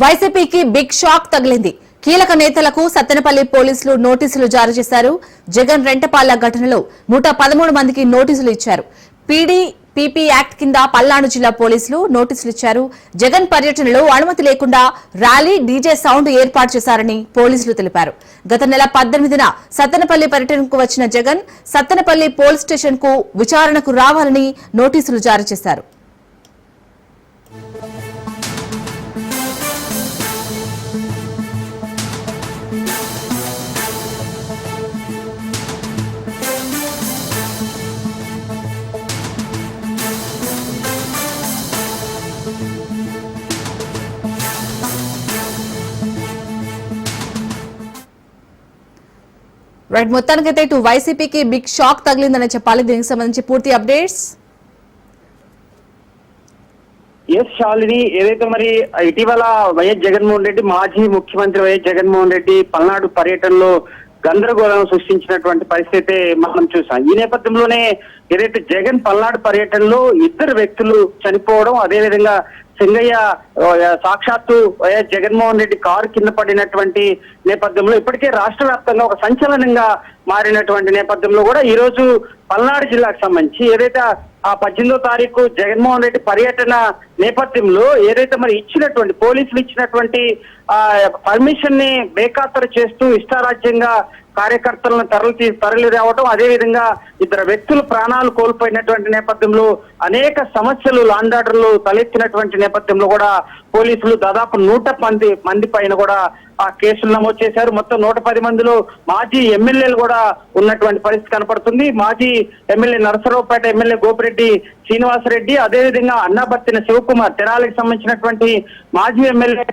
వైసీపీకి big shock తగిలింది. కీలక నేతలకు సత్తెనపల్లి పోలీసులు నోటీసులు జారీ చేశారు. జగన్ రెంటపాళ్ళ ఘటనలో నూట పదమూడు మందికి నోటీసులు ఇచ్చారు. పీడీ పీపీ యాక్ట్ కింద పల్నాడు జిల్లా పోలీసులు నోటీసులు ఇచ్చారు. జగన్ పర్యటనలో అనుమతి లేకుండా ర్యాలీ డీజే సౌండ్ ఏర్పాటు చేశారని పోలీసులు తెలిపారు. గత నెల పద్దెనిమిదిన సత్తెనపల్లి పర్యటనకు వచ్చిన జగన్ సత్తెనపల్లి పోలీస్ స్టేషన్కు విచారణకు రావాలని నోటీసులు జారీ చేశారు. రైట్ మొత్తానికైతే ఇటు వైసీపీకి బిగ్ షాక్ తగిలిందని చెప్పాలి. దీనికి సంబంధించి పూర్తి అప్డేట్స్. ఎస్ శాలిని ఏదైతే మరి ఇటీవల వైఎస్ జగన్మోహన్ రెడ్డి మాజీ ముఖ్యమంత్రి వైఎస్ జగన్మోహన్ రెడ్డి పల్నాడు పర్యటనలో గందరగోళం సృష్టించినటువంటి పరిస్థితి మనం చూసాం. ఈ నేపథ్యంలోనే ఏదైతే జగన్ పల్నాడు పర్యటనలో ఇద్దరు వ్యక్తులు చనిపోవడం అదేవిధంగా సింగయ్య సాక్షాత్తు వైఎస్ జగన్మోహన్ రెడ్డి కారు కింద పడినటువంటి నేపథ్యంలో ఇప్పటికే రాష్ట్ర వ్యాప్తంగా ఒక సంచలనంగా మారినటువంటి నేపథ్యంలో కూడా ఈ రోజు పల్నాడు జిల్లాకు సంబంధించి ఏదైతే ఆ పద్దెనిమిదో తారీఖు జగన్మోహన్ రెడ్డి పర్యటన నేపథ్యంలో ఏదైతే మరి ఇచ్చినటువంటి పోలీసులు ఇచ్చినటువంటి ఆ పర్మిషన్ని బేఖాతరు చేస్తూ ఇష్టారాజ్యంగా కార్యకర్తలను తరలి తరలి రావడం అదేవిధంగా ఇద్దరు వ్యక్తులు ప్రాణాలు కోల్పోయినటువంటి నేపథ్యంలో అనేక సమస్యలు లాండర్లు తలెత్తినటువంటి నేపథ్యంలో కూడా పోలీసులు దాదాపు నూట మంది మంది పైన కూడా కేసులు నమోదు చేశారు. మొత్తం నూట పది మందిలో మాజీ ఎమ్మెల్యేలు కూడా ఉన్నటువంటి పరిస్థితి కనపడుతుంది. మాజీ ఎమ్మెల్యే నరసరావుపేట ఎమ్మెల్యే గోపిరెడ్డి శ్రీనివాసరెడ్డి అదేవిధంగా అన్నాబత్తిన శివకుమార్ తెనాలికి సంబంధించినటువంటి మాజీ ఎమ్మెల్యే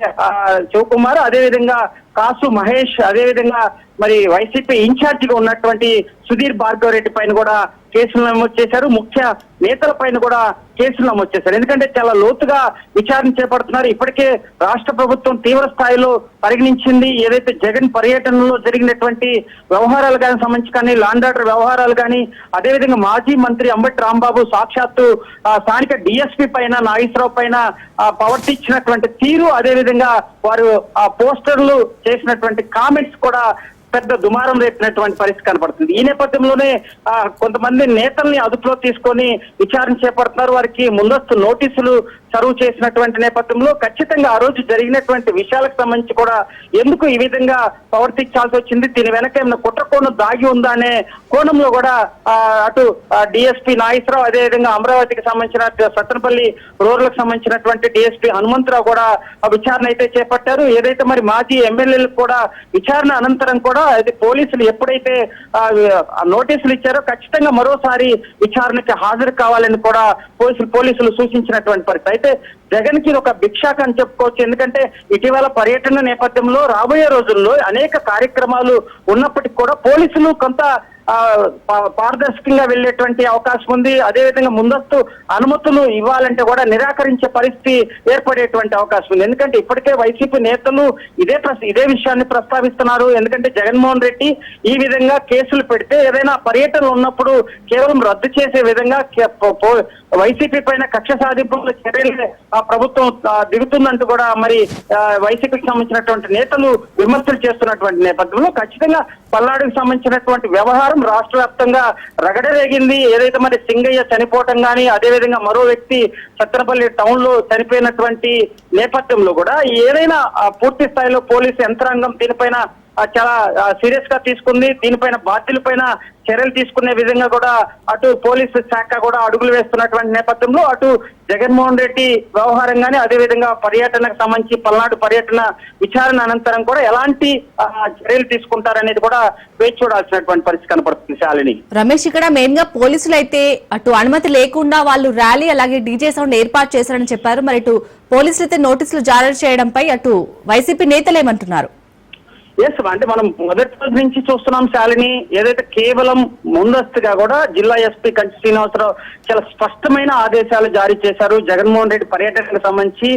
శివకుమార్ అదేవిధంగా కాసు మహేష్ అదేవిధంగా మరి వైసీపీ ఇన్ఛార్జ్గా ఉన్నటువంటి సుధీర్ భార్గవ్ రెడ్డి పైన కూడా కేసులు నమోదు చేశారు. ముఖ్య నేతల పైన కూడా కేసులు నమోదు చేశారు. ఎందుకంటే చాలా లోతుగా విచారణ చేపడుతున్నారు. ఇప్పటికే రాష్ట్ర ప్రభుత్వం తీవ్ర స్థాయిలో పరిగణించింది. ఏదైతే జగన్ పర్యటనలో జరిగినటువంటి వ్యవహారాలు కానీ సంబంధించి కానీ లాండ్ ఆర్డర్ వ్యవహారాలు కానీ అదేవిధంగా మాజీ మంత్రి అంబటి రాంబాబు సాక్షాత్తు స్థానిక డిఎస్పీ పైన నాగేశ్వరరావు పైన ఆ, ప్రవర్తించినటువంటి తీరు అదేవిధంగా వారు ఆ పోస్టర్లు చేసినటువంటి కామెంట్స్ కూడా పెద్ద దుమారం రేపినటువంటి పరిస్థితి కనపడుతుంది. ఈ నేపథ్యంలోనే ఆ, కొంతమంది నేతల్ని అదుపులో తీసుకొని విచారణ చేపడుతున్నారు. వారికి ముందస్తు నోటీసులు సర్వ్ చేసినటువంటి నేపథ్యంలో ఖచ్చితంగా ఆ రోజు జరిగినటువంటి విషయాలకు సంబంధించి కూడా ఎందుకు ఈ విధంగా ప్రవర్తించాల్సి వచ్చింది? దీని వెనక ఏమైనా కుట్రకోణం దాగి ఉందా అనే కోణంలో కూడా అటు డిఎస్పీ నాగేశ్వరరావు అదేవిధంగా అమరావతికి సంబంధించిన సత్తనపల్లి రూరల్కి సంబంధించినటువంటి డిఎస్పీ హనుమంతరావు కూడా ఆ విచారణ అయితే చేపట్టారు. ఏదైతే మరి మాజీ ఎమ్మెల్యేలకు కూడా విచారణ అనంతరం కూడా అది పోలీసులు ఎప్పుడైతే నోటీసులు ఇచ్చారో ఖచ్చితంగా మరోసారి విచారణకి హాజరు కావాలని కూడా పోలీసులు పోలీసులు సూచించినటువంటి పరిస్థితి. అయితే జగన్కి ఒక భిక్షాక అని చెప్పుకోవచ్చు. ఎందుకంటే ఇటీవల పర్యటన నేపథ్యంలో రాబోయే రోజుల్లో అనేక కార్యక్రమాలు ఉన్నప్పటికీ కూడా పోలీసులు కొంత పారదర్శకంగా వెళ్ళేటువంటి అవకాశం ఉంది. అదేవిధంగా ముందస్తు అనుమతులు ఇవ్వాలంటే కూడా నిరాకరించే పరిస్థితి ఏర్పడేటువంటి అవకాశం ఉంది. ఎందుకంటే ఇప్పటికే వైసీపీ నేతలు ఇదే ఇదే విషయాన్ని ప్రస్తావిస్తున్నారు. ఎందుకంటే జగన్మోహన్ రెడ్డి ఈ విధంగా కేసులు పెడితే ఏదైనా పర్యటనలు ఉన్నప్పుడు కేవలం రద్దు చేసే విధంగా వైసీపీ పైన కక్ష సాధింపుల చర్యలు ఆ ప్రభుత్వం దిగుతుందంటూ కూడా మరి ఆ, వైసీపీకి సంబంధించినటువంటి నేతలు విమర్శలు చేస్తున్నటువంటి నేపథ్యంలో ఖచ్చితంగా పల్నాడుకు సంబంధించినటువంటి వ్యవహారం రాష్ట్ర వ్యాప్తంగా రగడరేగింది ఏదైతే మరి సింగయ్య చనిపోవటం కానీ అదేవిధంగా మరో వ్యక్తి సత్తెనపల్లి టౌన్లో చనిపోయినటువంటి నేపథ్యంలో కూడా ఏదైనా పూర్తి స్థాయిలో పోలీసు యంత్రాంగం దీనిపైన చాలా సీరియస్గా తీసుకుంది. దీనిపైన బాధ్యులపైన చర్యలు తీసుకునే విధంగా కూడా అటు పోలీసు శాఖ కూడా అడుగులు వేస్తున్నటువంటి నేపథ్యంలో అటు జగన్మోహన్ రెడ్డి వ్యవహారం కానీ అదేవిధంగా పర్యటనకు సంబంధించి పల్నాడు పర్యటన విచారణ అనంతరం కూడా ఎలాంటి ఆ, చర్యలు తీసుకుంటారనేది కూడా వేచి చూడాల్సినటువంటి పరిస్థితి కనపడుతుంది శాలిని. రమేష్ ఇక్కడ మెయిన్గా పోలీసులు అయితే అటు అనుమతి లేకుండా వాళ్ళు ర్యాలీ అలాగే డీజే సౌండ్ ఏర్పాటు చేశారని చెప్పారు. మరి ఇటు పోలీసులు అయితే నోటీసులు జారీ చేయడంపై అటు వైసీపీ నేతలు ఏమంటున్నారు? ఎస్ అంటే మనం మొదటి రోజు నుంచి చూస్తున్నాం శాలిని. ఏదైతే కేవలం ముందస్తుగా కూడా జిల్లా ఎస్పీ కంచి శ్రీనివాసరావు చాలా స్పష్టమైన ఆదేశాలు జారీ చేశారు. జగన్మోహన్ రెడ్డి పర్యటనకు సంబంధించి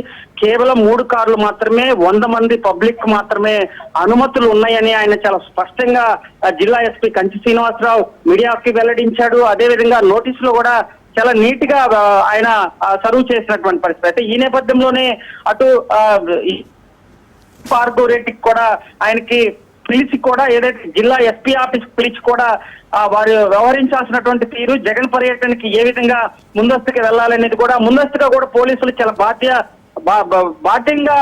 కేవలం మూడు కార్లు మాత్రమే వంద మంది పబ్లిక్ మాత్రమే అనుమతులు ఉన్నాయని ఆయన చాలా స్పష్టంగా జిల్లా ఎస్పీ కంచి శ్రీనివాసరావు మీడియాకి వెల్లడించాడు. అదేవిధంగా నోటీసులో కూడా చాలా నీట్గా ఆయన సర్వ్ చేసినటువంటి పరిస్థితి. అయితే ఈ నేపథ్యంలోనే అటు ఆ, రెడ్డికి కూడా ఆయనకి పిలిచి కూడా ఏదైతే జిల్లా ఎస్పీ ఆఫీస్ పిలిచి కూడా ఆ, వారు వ్యవహరించాల్సినటువంటి తీరు జగన్ పర్యటనకి ఏ విధంగా ముందస్తుగా వెళ్ళాలనేది కూడా ముందస్తుగా కూడా పోలీసులు చాలా బాధ్య బా- బాధ్యంగా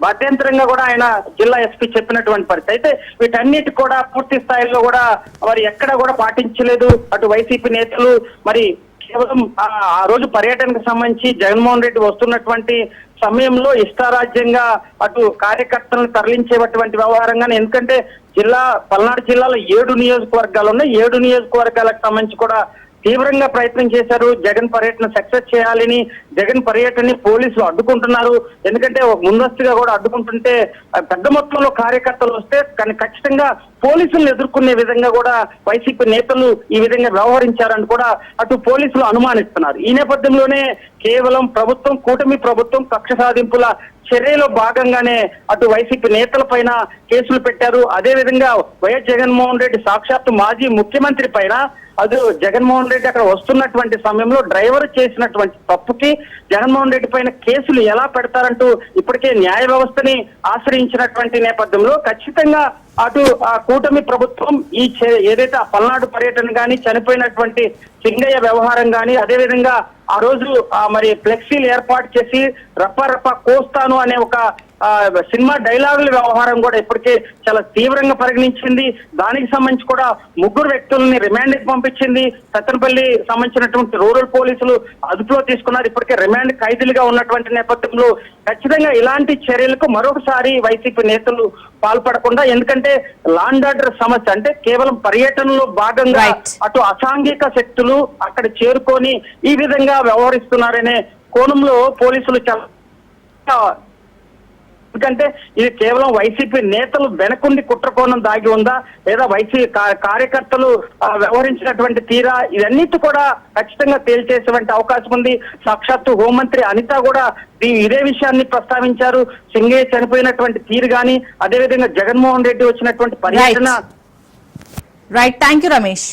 బాధ్యంతరంగా కూడా ఆయన జిల్లా ఎస్పీ చెప్పినటువంటి పరిస్థితి. అయితే వీటన్నిటి కూడా పూర్తి స్థాయిలో కూడా వారు ఎక్కడ కూడా పాటించలేదు. అటు వైసీపీ నేతలు మరి కేవలం ఆ రోజు పర్యటనకు సంబంధించి జగన్మోహన్ రెడ్డి వస్తున్నటువంటి సమయంలో ఇష్టారాజ్యంగా అటు కార్యకర్తలను తరలించేటువంటి వ్యవహారంగానే ఎందుకంటే జిల్లా పల్నాడు జిల్లాలో ఏడు నియోజకవర్గాలు ఉన్నాయి. ఏడు నియోజకవర్గాలకు సంబంధించి కూడా తీవ్రంగా ప్రయత్నం చేశారు. జగన్ పర్యటన సక్సెస్ చేయాలని జగన్ పర్యటనని పోలీసులు అడ్డుకుంటున్నారు. ఎందుకంటే ఒక ముందస్తుగా కూడా అడ్డుకుంటుంటే పెద్ద మొత్తంలో కార్యకర్తలు వస్తే కానీ ఖచ్చితంగా పోలీసులను ఎదుర్కొనే విధంగా కూడా వైసీపీ నేతలు ఈ విధంగా వ్యవహరించారని కూడా అటు పోలీసులు అనుమానిస్తున్నారు. ఈ నేపథ్యంలోనే కేవలం ప్రభుత్వం కూటమి ప్రభుత్వం కక్ష సాధింపుల చర్యలో భాగంగానే అటు వైసీపీ నేతల పైన కేసులు పెట్టారు. అదే విధంగా వైఎస్ జగన్మోహన్ రెడ్డి సాక్షాత్తు మాజీ ముఖ్యమంత్రి పైన అది జగన్మోహన్ రెడ్డి అక్కడ వస్తున్నటువంటి సమయంలో డ్రైవర్ చేసినటువంటి తప్పుకి జగన్మోహన్ రెడ్డి పైన కేసులు ఎలా పెడతారంటూ ఇప్పటికే న్యాయ వ్యవస్థని ఆశ్రయించినటువంటి నేపథ్యంలో ఖచ్చితంగా అటు ఆ కూటమి ప్రభుత్వం ఈ చే- ఏదైతే ఆ పల్నాడు పర్యటన గాని చనిపోయినటువంటి సింగయ్య వ్యవహారం గాని అదేవిధంగా ఆ రోజు ఆ మరి ఫ్లెక్సీలు ఏర్పాటు చేసి రప్ప రప్ప కోస్తాను అనే ఒక సినిమా డైలాగుల వ్యవహారం కూడా ఇప్పటికే చాలా తీవ్రంగా పరిగణించింది. దానికి సంబంధించి కూడా ముగ్గురు వ్యక్తులని రిమాండ్కి పంపించింది. సత్తెనపల్లి సంబంధించినటువంటి రూరల్ పోలీసులు అదుపులో తీసుకున్నారు. ఇప్పటికే రిమాండ్ ఖైదీలుగా ఉన్నటువంటి నేపథ్యంలో ఖచ్చితంగా ఇలాంటి చర్యలకు మరొకసారి వైసీపీ నేతలు పాల్పడకుండా ఎందుకంటే లాండ్ ఆర్డర్ సమస్య అంటే కేవలం పర్యటనలో భాగంగా. అటు అసాంఘిక శక్తులు అక్కడ చేరుకొని ఈ విధంగా వ్యవహరిస్తున్నారనే కోణంలో పోలీసులు చాలా ఎందుకంటే ఇది కేవలం వైసీపీ నేతలు వెనకుండి కుట్రకోణం దాగి ఉందా? లేదా వైసీపీ కార్యకర్తలు వ్యవహరించినటువంటి తీరా ఇవన్నిటి కూడా ఖచ్చితంగా తేల్చేసేటువంటి అవకాశం ఉంది. సాక్షాత్తు హోంమంత్రి అనిత కూడా ఇదే విషయాన్ని ప్రస్తావించారు. సింగయ్య చనిపోయినటువంటి తీరు గాని అదేవిధంగా జగన్మోహన్ రెడ్డి వచ్చినటువంటి పర్యటన రైట్ థ్యాంక్ యూ రమేష్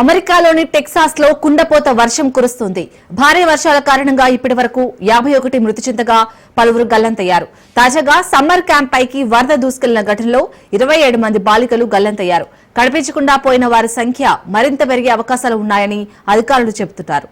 అమెరికాలోని టెక్సాస్లో కుండపోత వర్షం కురుస్తుంది. భారీ వర్షాల కారణంగా ఇప్పటి వరకు యాభై ఒకటి మృతి చెందగా పలువురు గల్లంతయ్యారు. తాజాగా సమ్మర్ క్యాంప్ పైకి వరద దూసుకెళ్ళిన ఘటనలో ఇరవై ఏడు మంది బాలికలు గల్లంతయ్యారు. కనిపించకుండా పోయిన వారి సంఖ్య మరింత పెరిగే అవకాశాలు ఉన్నాయని అధికారులు చెబుతున్నారు.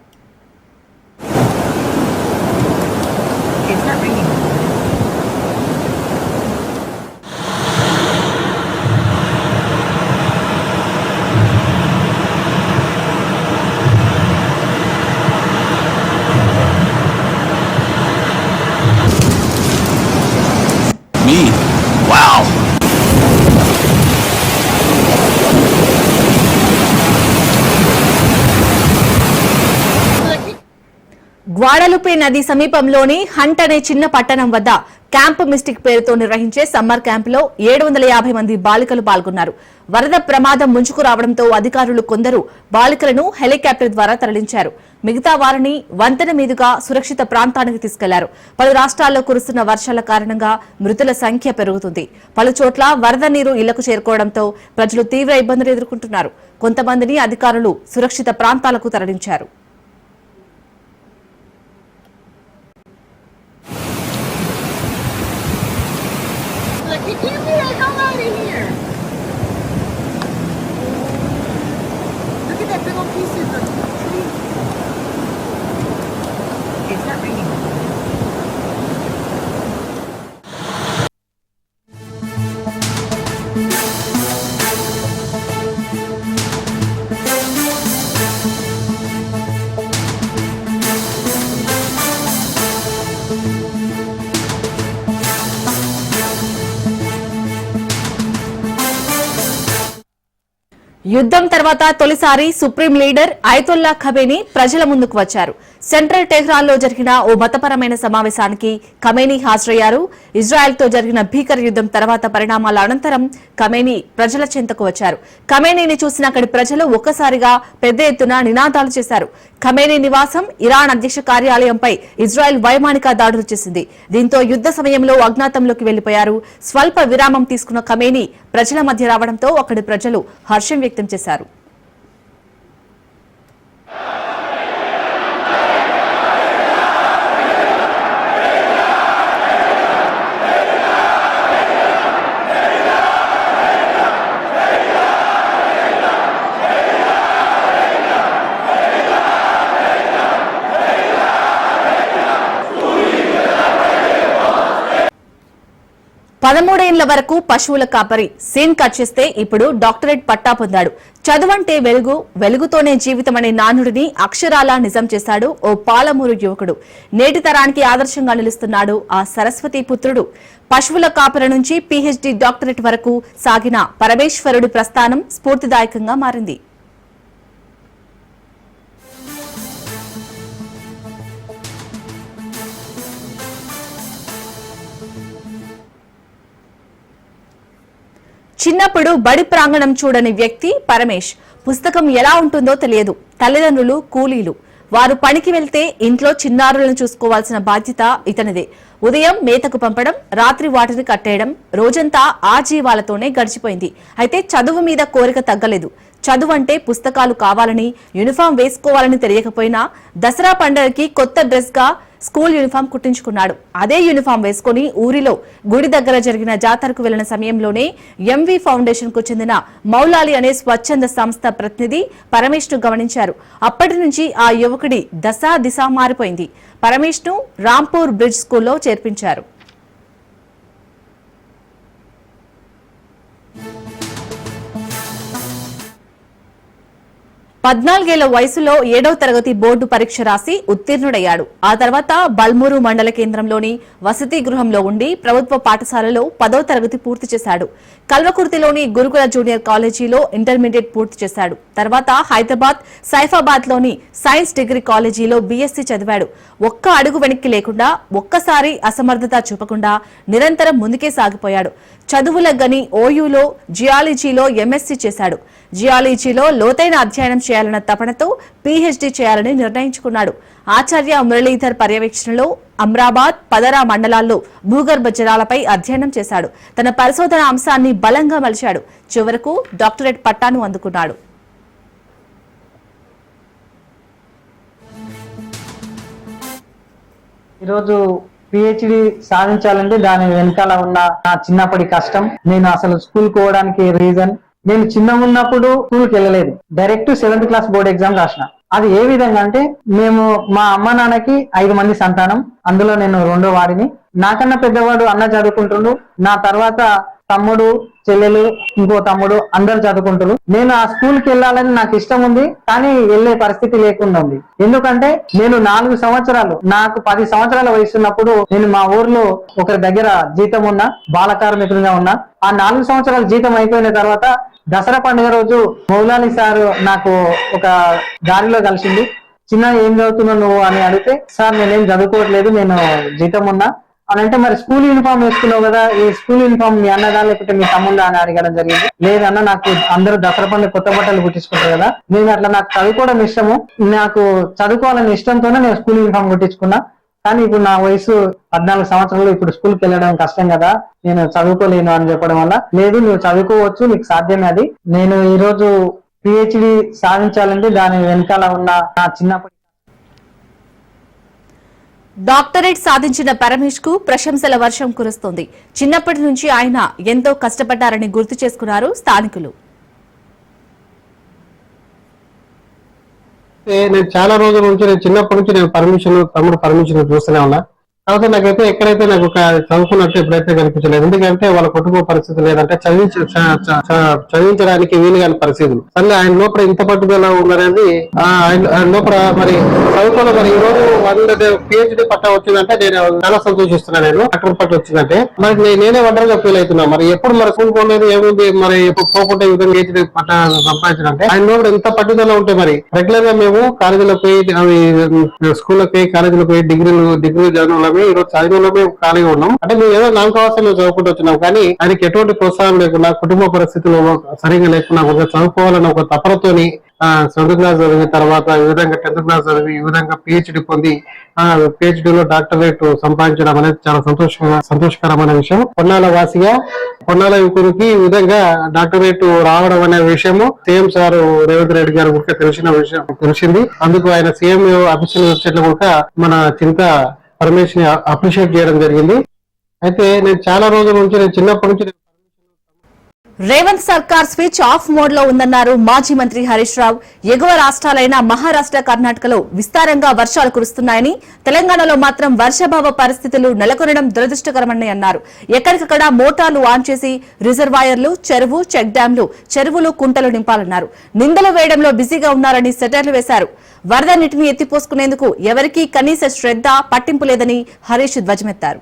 గ్వాడలుపే నది సమీపంలోని హంట్ అనే చిన్న పట్టణం వద్ద క్యాంప్ మిస్టిక్ పేరుతో నిర్వహించే సమ్మర్ క్యాంపులో ఏడు వందల యాభై మంది బాలికలు పాల్గొన్నారు. వరద ప్రమాదం ముంచుకు రావడంతో అధికారులు కొందరు బాలికలను హెలికాప్టర్ ద్వారా తరలించారు. మిగతా వారిని వంతెన మీదుగా సురక్షిత ప్రాంతానికి తీసుకెళ్ళారు. పలు రాష్ట్రాల్లో కురుస్తున్న వర్షాల కారణంగా మృతుల సంఖ్య పెరుగుతుంది. పలు చోట్ల వరద నీరు ఇళ్ళకు చేరుకోవడంతో ప్రజలు తీవ్ర ఇబ్బందులు ఎదుర్కొంటున్నారు. కొంతమందిని అధికారులు సురక్షిత ప్రాంతాలకు తరలించారు. Thank you. యుద్ధం తర్వాత తొలిసారి సుప్రీం లీడర్ ఆయతుల్లా ఖమేని ప్రజల ముందుకు వచ్చారు. సెంట్రల్ టెహ్రాన్లో జరిగిన ఓ మతపరమైన సమావేశానికి ఖమేని హాజరయ్యారు. ఇజ్రాయెల్తో జరిగిన భీకర యుద్ధం తర్వాత పరిణామాల అనంతరం ఖమేని ప్రజల చెంతకు వచ్చారు. ఖమేనీని చూసిన అక్కడి ప్రజలు ఒక్కసారిగా పెద్ద ఎత్తున నినాదాలు చేశారు. ఖమేనీ నివాసం ఇరాన్ అధ్యక్ష కార్యాలయంపై ఇజ్రాయెల్ వైమానిక దాడులు చేసింది. దీంతో యుద్ధ సమయంలో అజ్ఞాతంలోకి వెళ్ళిపోయారు స్వల్ప విరామం తీసుకున్న ఖమేని ప్రజల మధ్య రావడంతో అక్కడి ప్రజలు హర్షం వ్యక్తం చేశారు. పదమూడేళ్ళ వరకు పశువుల కాపరి సీన్ కట్ చేస్తే ఇప్పుడు డాక్టరేట్ పట్టా పొందాడు. చదువంటే వెలుగు వెలుగుతోనే జీవితం అనే నానుడిని అక్షరాలా నిజం చేశాడు ఓ పాలమూరు యువకుడు. నేటి తరానికి ఆదర్శంగా నిలుస్తున్నాడు ఆ సరస్వతి పుత్రుడు. పశువుల కాపరి నుంచి పీహెచ్డీ డాక్టరేట్ వరకు సాగిన పరమేశ్వరుడి ప్రస్థానం స్ఫూర్తిదాయకంగా మారింది. చిన్నప్పుడు బడి ప్రాంగణం చూడని వ్యక్తి పరమేష్. పుస్తకం ఎలా ఉంటుందో తెలియదు. తల్లిదండ్రులు కూలీలు. వారు పనికి వెళ్తే ఇంట్లో చిన్నారులను చూసుకోవాల్సిన బాధ్యత ఇతనిదే. ఉదయం మేతకు పంపడం రాత్రి వాటిని కట్టేయడం రోజంతా ఆ జీవాలతోనే గడిచిపోయింది. అయితే చదువు మీద కోరిక తగ్గలేదు. చదువు అంటే పుస్తకాలు కావాలని యూనిఫామ్ వేసుకోవాలని తెలియకపోయినా దసరా పండుగకి కొత్త డ్రెస్గా స్కూల్ యూనిఫామ్ కుట్టించుకున్నాడు. అదే యూనిఫామ్ వేసుకుని ఊరిలో గుడి దగ్గర జరిగిన జాతరకు వెళ్ళిన సమయంలోనే ఎంవి ఫౌండేషన్కు చెందిన మౌలాలి అనే స్వచ్ఛంద సంస్థ ప్రతినిధి పరమేష్ను గమనించారు. అప్పటి నుంచి ఆ యువకుడి దశ దిశ మారిపోయింది. పరమేష్ను రాంపూర్ బ్రిడ్జ్ స్కూల్లో చేర్పించారు. పద్నాలుగేళ్ళ వయసులో ఏడవ తరగతి బోర్డు పరీక్ష రాసి ఉత్తీర్ణుడయ్యాడు. ఆ తర్వాత బల్మూరు మండల కేంద్రంలోని వసతి గృహంలో ఉండి ప్రభుత్వ పాఠశాలలో పదో తరగతి పూర్తి చేశాడు. కల్వకుర్తిలోని గురుకుల జూనియర్ కాలేజీలో ఇంటర్మీడియట్ పూర్తి చేశాడు. తర్వాత హైదరాబాద్ సైఫాబాద్లోని సైన్స్ డిగ్రీ కాలేజీలో బీఎస్సీ చదివాడు. ఒక్క అడుగు వెనక్కి లేకుండా ఒక్కసారి అసమర్థత చూపకుండా నిరంతరం ముందుకే సాగిపోయాడు. చదువుల గని ఓయూలో జియాలజీలో ఎంఎస్సీ చేశాడు. జియాలజీలో లోతైన అధ్యయనం చేయాలన్న తపనతో పీహెచ్డీ చేయాలని నిర్ణయించుకున్నాడు. ఆచార్య మురళీధర్ పర్యవేక్షణలో అమ్రాబాద్ పదరా మండలాల్లో భూగర్భ జలాలపై అధ్యయనం చేశాడు. తన పరిశోధన అంశాన్ని బలంగా మలిచాడు. చివరకు డాక్టరేట్ పట్టాను అందుకున్నాడు. ఈరోజు పిహెచ్డి సాధించాలంటే దాని వెనకాల ఉన్న నా చిన్నప్పటి కష్టం. నేను అసలు స్కూల్ పోవడానికి రీజన్ నేను చిన్న ఉన్నప్పుడు స్కూల్కి వెళ్ళలేదు. Direct seventh class board exam రాసిన. అది ఏ విధంగా అంటే మేము మా అమ్మ నాన్నకి ఐదు మంది సంతానం. అందులో నేను రెండో వాడిని. నాకన్నా పెద్దవాడు అన్న చదువుకుంటుండు. నా తర్వాత తమ్ముడు చెల్లెలు ఇంకో తమ్ముడు అందరు చదువుకుంటారు నేను ఆ స్కూల్కి వెళ్ళాలని నాకు ఇష్టం ఉంది కానీ వెళ్ళే పరిస్థితి లేకుండా ఉంది. ఎందుకంటే నేను నాలుగు సంవత్సరాలు నాకు పది సంవత్సరాల వయసు ఉన్నప్పుడు నేను మా ఊర్లో ఒకరి దగ్గర జీతం ఉన్నా బాల కార్మికులుగా ఉన్నా ఆ నాలుగు సంవత్సరాల జీతం అయిపోయిన తర్వాత దసరా పండుగ రోజు మౌలాలి సార్ నాకు ఒక దారిలో కలిసింది. చిన్న ఏం చదువుతున్నావు నువ్వు? అని అడిగితే సార్ నేనేం చదువుకోవట్లేదు నేను జీతం ఉన్నా అని అంటే మరి స్కూల్ యూనిఫామ్ వేసుకున్నావు కదా ఈ స్కూల్ యూనిఫామ్ మీ అన్నదా లేకపోతే మీ తమ్ముడా అని అడగడం జరిగింది. లేదన్న నాకు అందరూ దసరా పండుగ కొత్త బట్టలు కుట్టించుకుంటారు కదా. నేను అట్లా నాకు చదువుకోవడం ఇష్టము. నాకు చదువుకోవాలని ఇష్టంతోనే నేను స్కూల్ యూనిఫామ్ కుట్టించుకున్నా. కానీ ఇప్పుడు నా వయసు పద్నాలుగు సంవత్సరాలు ఇప్పుడు స్కూల్కి వెళ్ళడం కష్టం కదా. నేను చదువుకోలేను అని చెప్పడం వల్ల. లేదు నువ్వు చదువుకోవచ్చు నీకు సాధ్యమే అది. నేను ఈ రోజు పిహెచ్డి సాధించాలంటే దాని వెనకాల ఉన్న నా చిన్నప్పటి డాక్టరేట్ సాధించిన పరమేష్కు ప్రశంసల వర్షం కురుస్తోంది. చిన్నప్పటి నుంచి ఆయన ఎంతో కష్టపడ్డారని గుర్తు చేసుకున్నారు స్థానికులు. నేను చాలా రోజుల నుంచి నేను చిన్నప్పటి నుంచి నేను పర్మిషన్ తమ్ముడు పర్మిషన్ చూస్తూనే ఉన్నా. కాకపోతే నాకైతే ఎక్కడైతే నాకు ఒక చదువుకున్నట్టు ఎప్పుడైతే కనిపించలేదు. ఎందుకంటే వాళ్ళ కుటుంబ పరిస్థితి లేదంటే చదివించ చదివించడానికి వీలు కాని పరిస్థితులు. సరే ఆయన లోపల ఇంత పట్టుదల ఉన్నారని ఆయన లోపల మరి చదువుకున్న మరి ఈ రోజు వంద పిహెచ్డి పట్టా వచ్చిందంటే నేను చాలా సంతోషిస్తున్నాను నేను. డాక్టర్ పట్ట వచ్చిందంటే. మరి నేనే వండర్గా ఫీల్ అవుతున్నా. మరి ఎప్పుడు మరి స్కూల్ పోలేదు ఏముంది మరి ఎప్పుడు పోకుండా ఈ విధంగా పిహెచ్డి పట్టా అంటే ఆయన లోపల ఎంత పట్టుదల ఉంటే మరి రెగ్యులర్గా మేము కాలేజీలో పోయి స్కూల్లో పోయి కాలేజీలో పోయి డిగ్రీలు డిగ్రీ చదివినమే ఈ రోజు చదివినమే ఖాళీగా ఉన్నాం. అంటే మేము ఏదో నాకు అవసరం చదువుకుంటూ వచ్చినాం కానీ ఆయనకి ఎటువంటి ప్రోత్సాహం లేకుండా కుటుంబ పరిస్థితులు సరిగా లేకుండా ఒక చదువుకోవాలని ఒక తపనతోని సెవెంత్ క్లాస్ చదివిన తర్వాత ఈ విధంగా టెన్త్ క్లాస్ చదివి ఈ విధంగా పిహెచ్డి పొంది ఆ పిహెచ్డి లో డాక్టరేట్ సంపాదించడం అనేది చాలా సంతోష సంతోషకరమైన విషయం. పొన్నాల వాసిగా పొన్నాల యువకునికి ఈ విధంగా డాక్టరేట్ రావడం అనే విషయము సీఎం సార్ రేవంత్ రెడ్డి గారు కూడా తెలిసిన విషయం తెలిసింది. అందుకు ఆయన సీఎం అఫీషియల్ వెబ్సైట్లో కూడా మన చింత పరమేష్ అప్రిషియేట్ చేయడం జరిగింది. అయితే నేను చాలా రోజుల నుంచి నేను చిన్నప్పటి నుంచి రేవంత్ సర్కార్ స్విచ్ ఆఫ్ మోడ్లో ఉందన్నారు మాజీ మంత్రి హరీష్ రావు. ఎగువ రాష్ట్రాలైన మహారాష్ట్ర కర్ణాటకలో విస్తారంగా వర్షాలు కురుస్తున్నాయని తెలంగాణలో మాత్రం వర్షభావ పరిస్థితులు నెలకొనడం దురదృష్టకరమని అన్నారు. ఎక్కడికక్కడ మోటార్లు ఆన్ చేసి రిజర్వాయర్లు చెరువు చెక్ డ్యాంలు చెరువులు కుంటలు నింపాలన్నారు. నిందలు వేయడంలో బిజీగా ఉన్నారని సెటర్లు వేశారు. వరద నీటిని ఎత్తిపోసుకునేందుకు ఎవరికీ కనీస శ్రద్ధ పట్టింపు లేదని హరీష్ ధ్వజమెత్తారు.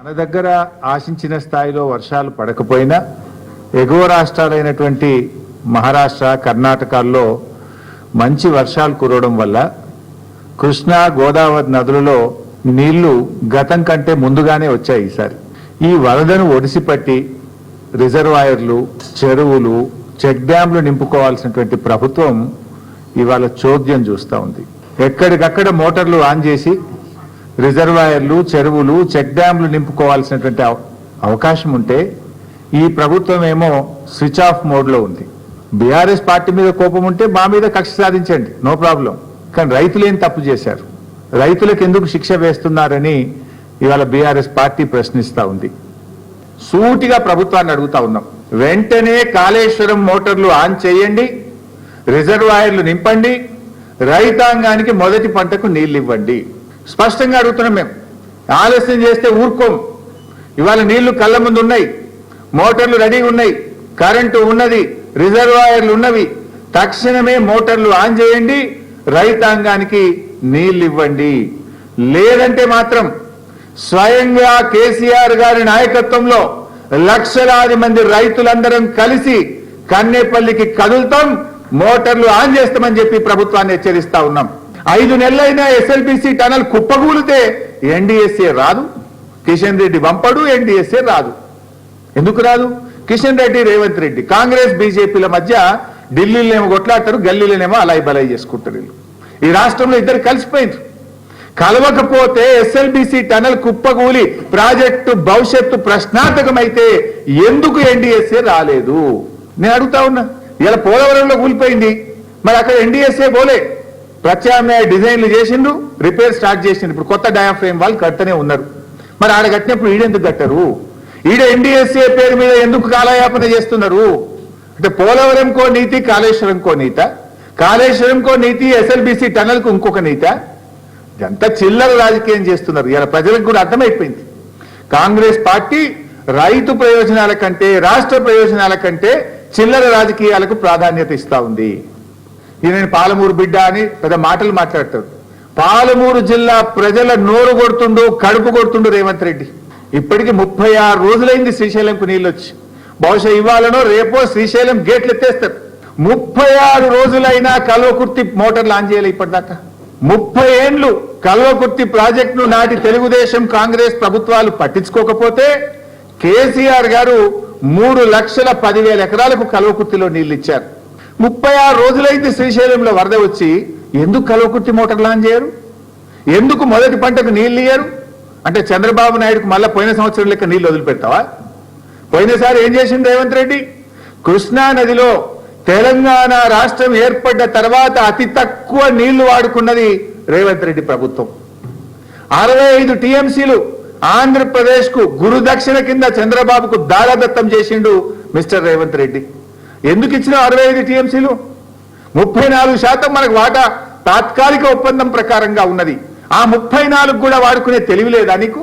మన దగ్గర ఆశించిన స్థాయిలో వర్షాలు పడకపోయినా ఎగువ రాష్ట్రాలైనటువంటి మహారాష్ట్ర కర్ణాటకల్లో మంచి వర్షాలు కురవడం వల్ల కృష్ణా గోదావరి నదులలో నీళ్ళు గతం కంటే ముందుగానే వచ్చాయి ఈసారి. ఈ వరదను ఒడిసిపట్టి రిజర్వాయర్లు చెరువులు చెక్ డ్యాంలు నింపుకోవాల్సినటువంటి ప్రభుత్వం ఇవాళ చోద్యం చూస్తూ ఉంది. ఎక్కడికక్కడ మోటార్లు ఆన్ చేసి రిజర్వాయర్లు చెరువులు చెక్ డ్యాంలు నింపుకోవాల్సినటువంటి అవ- అవకాశం ఉంటే ఈ ప్రభుత్వం ఏమో స్విచ్ ఆఫ్ మోడ్లో ఉంది. బీఆర్ఎస్ పార్టీ మీద కోపం ఉంటే మా మీద కక్ష సాధించండి. No problem. కానీ రైతులు ఏం తప్పు చేశారు? రైతులకు ఎందుకు శిక్ష వేస్తున్నారని ఇవాళ బీఆర్ఎస్ పార్టీ ప్రశ్నిస్తూ ఉంది. సూటిగా ప్రభుత్వాన్ని అడుగుతా ఉన్నాం. వెంటనే కాళేశ్వరం మోటార్లు ఆన్ చేయండి రిజర్వాయర్లు నింపండి రైతాంగానికి మొదటి పంటకు నీళ్ళు ఇవ్వండి స్పష్టంగా అడుగుతున్నాం మేము. ఆలస్యం చేస్తే ఊరుకోం. ఇవాళ నీళ్ళు కళ్ళ ముందు ఉన్నాయి. మోటార్లు రెడీగా ఉన్నాయి. కరెంటు ఉన్నది. రిజర్వాయర్లు ఉన్నవి. తక్షణమే మోటార్లు ఆన్ చేయండి. రైతాంగానికి నీళ్ళు ఇవ్వండి. లేదంటే మాత్రం స్వయంగా కేసీఆర్ గారి నాయకత్వంలో లక్షలాది మంది రైతులందరం కలిసి కన్నేపల్లికి కదులుతాం. మోటార్లు ఆన్ చేస్తామని చెప్పి ప్రభుత్వాన్ని హెచ్చరిస్తా ఉన్నాం. ఐదు నెలలైనా ఎస్ఎల్బిసి టనల్ కుప్పగూలితే ఎన్డీఎస్ఏ రాదు. కిషన్ రెడ్డి వంపడు ఎన్డీఎస్ఏ రాదు. ఎందుకు రాదు? కిషన్ రెడ్డి రేవంత్ రెడ్డి కాంగ్రెస్ బీజేపీల మధ్య ఢిల్లీలోనేమో కొట్లాడతారు గల్లీలోనేమో అలాయి బలాయి చేసుకుంటారు వీళ్ళు. ఈ రాష్ట్రంలో ఇద్దరు కలిసిపోయింది కలవకపోతే ఎస్ఎల్బిసి టనల్ కుప్పగూలి ప్రాజెక్టు భవిష్యత్తు ప్రశ్నార్థకమైతే ఎందుకు ఎన్డీఎస్ఏ రాలేదు? నేను అడుగుతా ఉన్నా. ఇలా పోలవరంలో కూలిపోయింది. మరి అక్కడ ఎన్డీఎస్ఏ పోలే. ప్రత్యామ్నాయ డిజైన్లు చేసిండ్రు రిపేర్ స్టార్ట్ చేసిండ్రు. ఇప్పుడు కొత్త డయాఫ్రేమ్ వాళ్ళు కట్టనే ఉన్నారు. మరి ఆడ కట్టినప్పుడు ఈడెందుకు కట్టరు? ఈడ ఎన్డీఎస్ఏ పేరు మీద ఎందుకు కాలయాపన చేస్తున్నారు? అంటే పోలవరం కో నీతి కాళేశ్వరం కో నీత. కాళేశ్వరం కో నీతి ఎస్ఎల్బిసి టనల్కు ఇంకొక నీత. ఇదంతా చిల్లర రాజకీయం చేస్తున్నారు. ఇలా ప్రజలకు కూడా అర్థమైపోయింది. కాంగ్రెస్ పార్టీ రైతు ప్రయోజనాల కంటే రాష్ట్ర ప్రయోజనాల కంటే చిల్లర రాజకీయాలకు ప్రాధాన్యత ఇస్తా ఉంది. ఈయన పాలమూరు బిడ్డ అని పెద్ద మాటలు మాట్లాడతాడు పాలమూరు జిల్లా ప్రజల నోరు కొడుతుండు కడుపు కొడుతుండు రేవంత్ రెడ్డి. ఇప్పటికి ముప్పై ఆరు రోజులైంది శ్రీశైలంకు నీళ్ళు వచ్చి బహుశా ఇవ్వాలనో రేపో శ్రీశైలం గేట్లు ఎత్తేస్తారు. ముప్పై ఆరు రోజులైనా కల్వకుర్తి మోటార్ లాంచ్ చేయాలి ఇప్పటిదాకా. ముప్పై ఏండ్లు కల్వకుర్తి ప్రాజెక్టును నాటి తెలుగుదేశం కాంగ్రెస్ ప్రభుత్వాలు పట్టించుకోకపోతే కేసీఆర్ గారు మూడు లక్షల పదివేల ఎకరాలకు కల్వకుర్తిలో నీళ్ళు ఇచ్చారు ముప్పై ఆరు రోజులైంది శ్రీశైలంలో వరద వచ్చి ఎందుకు కలవకుర్తి మోటార్ లాంచ్ చేయరు? ఎందుకు మొదటి పంటకు నీళ్ళు ఇయ్యరు? అంటే చంద్రబాబు నాయుడుకు మళ్ళీ పోయిన సంవత్సరం లెక్క నీళ్ళు వదిలిపెడతావా పోయినసారి ఏం చేసింది రేవంత్ రెడ్డి? కృష్ణా నదిలో తెలంగాణ రాష్ట్రం ఏర్పడ్డ తర్వాత అతి తక్కువ నీళ్ళు వాడుకున్నది రేవంత్ రెడ్డి ప్రభుత్వం. అరవై ఐదు టీఎంసీలు ఆంధ్రప్రదేశ్కు గురుదక్షిణ కింద చంద్రబాబుకు దారదత్తం చేసిండు మిస్టర్ రేవంత్ రెడ్డి. ఎందుకు ఇచ్చిన అరవై ఐదు టీఎంసీలు? ముప్పై నాలుగు శాతం మనకు వాటా తాత్కాలిక ఒప్పందం ప్రకారంగా ఉన్నది. ఆ ముప్పై నాలుగు కూడా వాడుకునే తెలివి లేదా నీకు?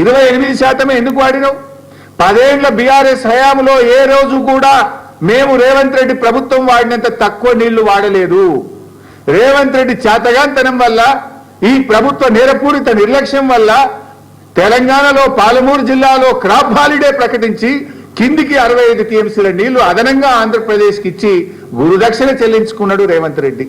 ఇరవై ఎనిమిది శాతమే ఎందుకు వాడినావు? పదేళ్ళ బీఆర్ఎస్ హయాంలో ఏ రోజు కూడా మేము రేవంత్ రెడ్డి ప్రభుత్వం వాడినంత తక్కువ నీళ్ళు వాడలేదు. రేవంత్ రెడ్డి చేతగాంతనం వల్ల ఈ ప్రభుత్వ నేరపూరిత నిర్లక్ష్యం వల్ల తెలంగాణలో పాలమూరు జిల్లాలో క్రాప్ హాలిడే ప్రకటించి కిందికి అరవై ఐదు టీఎంసీల నీళ్ళు అదనంగా ఆంధ్రప్రదేశ్కి ఇచ్చి గురుదక్షిణ చెల్లించుకున్నాడు రేవంత్ రెడ్డి.